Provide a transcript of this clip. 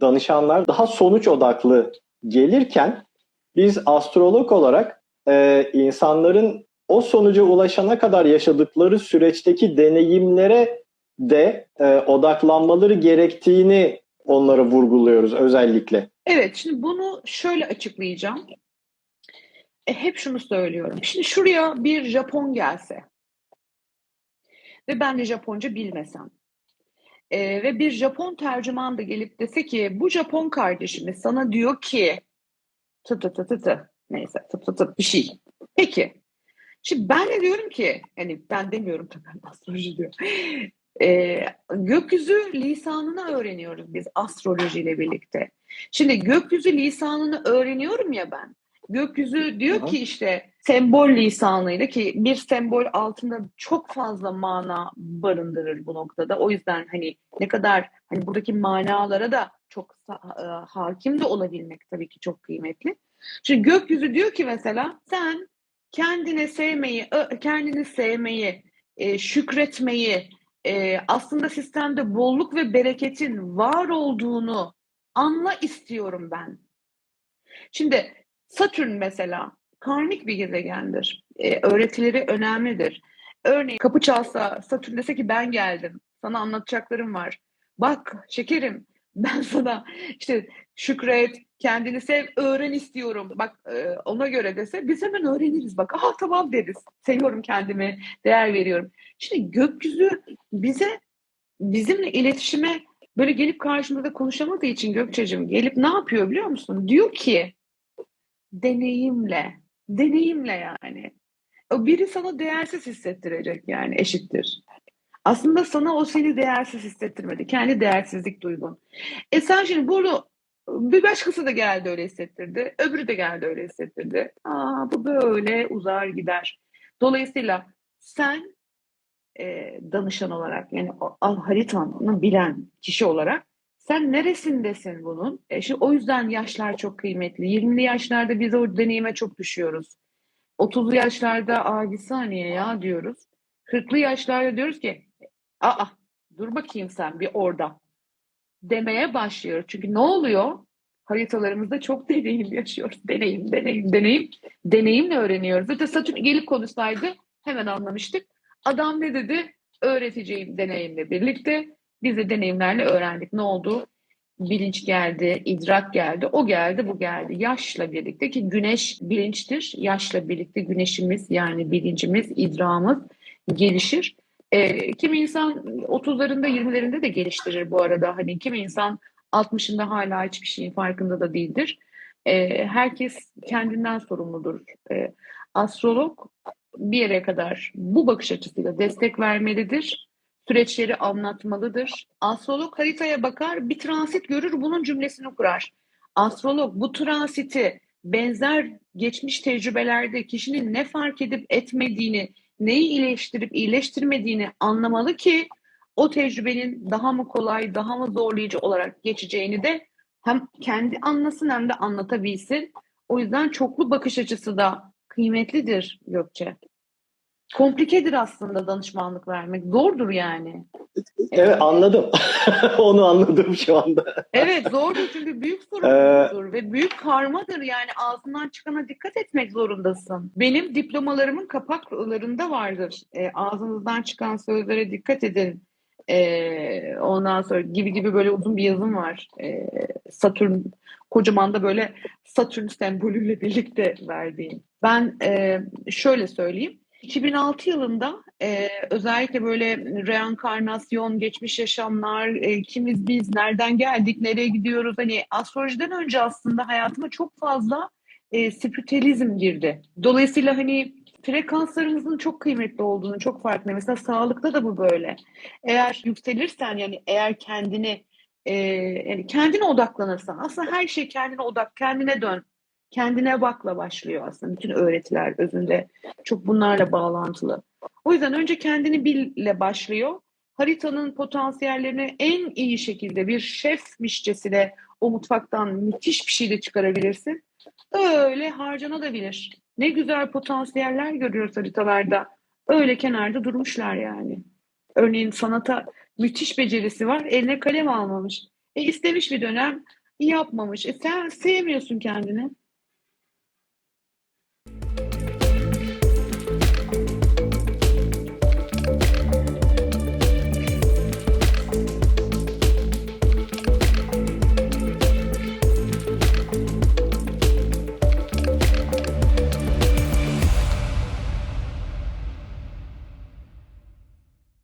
danışanlar daha sonuç odaklı gelirken biz astrolog olarak e, insanların o sonuca ulaşana kadar yaşadıkları süreçteki deneyimlere de e, odaklanmaları gerektiğini onlara vurguluyoruz özellikle. Evet, şimdi bunu şöyle açıklayacağım. E, hep şunu söylüyorum. Şimdi şuraya bir Japon gelse ve ben de Japonca bilmesem e, ve bir Japon tercüman da gelip dese ki bu Japon kardeşimiz sana diyor ki tı tı tı tı tı neyse tı tı tı bir şey. Peki. Şimdi ben de diyorum ki hani ben demiyorum tabii astroloji diyor. E, gökyüzü lisanını öğreniyoruz biz astrolojiyle birlikte. Şimdi gökyüzü lisanını öğreniyorum ya ben. Gökyüzü diyor ki işte sembol lisanıyla ki bir sembol altında çok fazla mana barındırır bu noktada. O yüzden hani ne kadar hani buradaki manalara da çok e, hakim de olabilmek tabii ki çok kıymetli. Şimdi gökyüzü diyor ki mesela sen kendine sevmeyi, ö- kendini sevmeyi, e, şükretmeyi, e, aslında sistemde bolluk ve bereketin var olduğunu anla istiyorum ben. Şimdi Satürn mesela karmik bir gezegendir. Ee, öğretileri önemlidir. Örneğin kapı çalsa Satürn dese ki ben geldim. Sana anlatacaklarım var. Bak şekerim ben sana işte şükret, kendini sev, öğren istiyorum. Bak e, ona göre dese biz hemen öğreniriz. Bak ah tamam deriz. Seviyorum kendimi, değer veriyorum. Şimdi gökyüzü bize bizimle iletişime böyle gelip karşımızda konuşamadığı için Gökçe'cim gelip ne yapıyor biliyor musun? Diyor ki deneyimle, deneyimle yani. O biri sana değersiz hissettirecek yani eşittir. Aslında sana o seni değersiz hissettirmedi. Kendi değersizlik duygun. E sen şimdi bunu bir başkası da geldi öyle hissettirdi. Öbürü de geldi öyle hissettirdi. Aa bu böyle uzar gider. Dolayısıyla sen e, danışan olarak yani haritanı bilen kişi olarak sen neresindesin bunun? E, şimdi o yüzden yaşlar çok kıymetli. 20'li yaşlarda biz o deneyime çok düşüyoruz. 30'lu yaşlarda aa bir saniye ya diyoruz. 40'lı yaşlarda diyoruz ki aa dur bakayım sen bir orada demeye başlıyoruz. Çünkü ne oluyor? Haritalarımızda çok deneyim yaşıyoruz. Deneyim, deneyim, deneyim. Deneyimle öğreniyoruz. Zaten Satürn gelip konuşsaydı hemen anlamıştık. Adam ne dedi? Öğreteceğim deneyimle birlikte. Biz de deneyimlerle öğrendik. Ne oldu? Bilinç geldi, idrak geldi, o geldi, bu geldi. Yaşla birlikte ki güneş bilinçtir. Yaşla birlikte güneşimiz yani bilincimiz, idramız gelişir. E, kimi insan 30'larında 20'lerinde de geliştirir bu arada. Hani kimi insan 60'ında hala hiçbir şeyin farkında da değildir. E, herkes kendinden sorumludur. E, astrolog bir yere kadar bu bakış açısıyla destek vermelidir. Süreçleri anlatmalıdır. Astrolog haritaya bakar, bir transit görür, bunun cümlesini kurar. Astrolog bu transiti benzer geçmiş tecrübelerde kişinin ne fark edip etmediğini, neyi iyileştirip iyileştirmediğini anlamalı ki o tecrübenin daha mı kolay, daha mı zorlayıcı olarak geçeceğini de hem kendi anlasın hem de anlatabilsin. O yüzden çoklu bakış açısı da kıymetlidir Gökçe. Komplikedir aslında danışmanlık vermek. Zordur yani. Evet anladım. Onu anladım şu anda. Evet zordur çünkü büyük sorumluluktur ve büyük karmadır yani ağzından çıkana dikkat etmek zorundasın. Benim diplomalarımın kapaklarında vardır. E, ağzınızdan çıkan sözlere dikkat edin. E, ondan sonra gibi gibi böyle uzun bir yazım var. E, Satürn kocaman da böyle Satürn sembolüyle birlikte verdiğim. Ben e, şöyle söyleyeyim. 2006 yılında e, özellikle böyle reenkarnasyon, geçmiş yaşamlar, e, kimiz biz, nereden geldik, nereye gidiyoruz? Hani astrolojiden önce aslında hayatıma çok fazla e, spiritüelizm girdi. Dolayısıyla hani frekanslarımızın çok kıymetli olduğunu çok farkındayım. Mesela sağlıkta da bu böyle. Eğer yükselirsen yani eğer kendini e, yani kendine odaklanırsan aslında her şey kendine odak, kendine dön. Kendine bakla başlıyor aslında bütün öğretiler özünde çok bunlarla bağlantılı. O yüzden önce kendini bille başlıyor. Haritanın potansiyellerini en iyi şekilde bir şefmişçesine o mutfaktan müthiş bir şey de çıkarabilirsin. Öyle harcanabilir. Ne güzel potansiyeller görüyoruz haritalarda. Öyle kenarda durmuşlar yani. Örneğin sanata müthiş becerisi var. Eline kalem almamış. E istemiş bir dönem yapmamış. E sen sevmiyorsun kendini.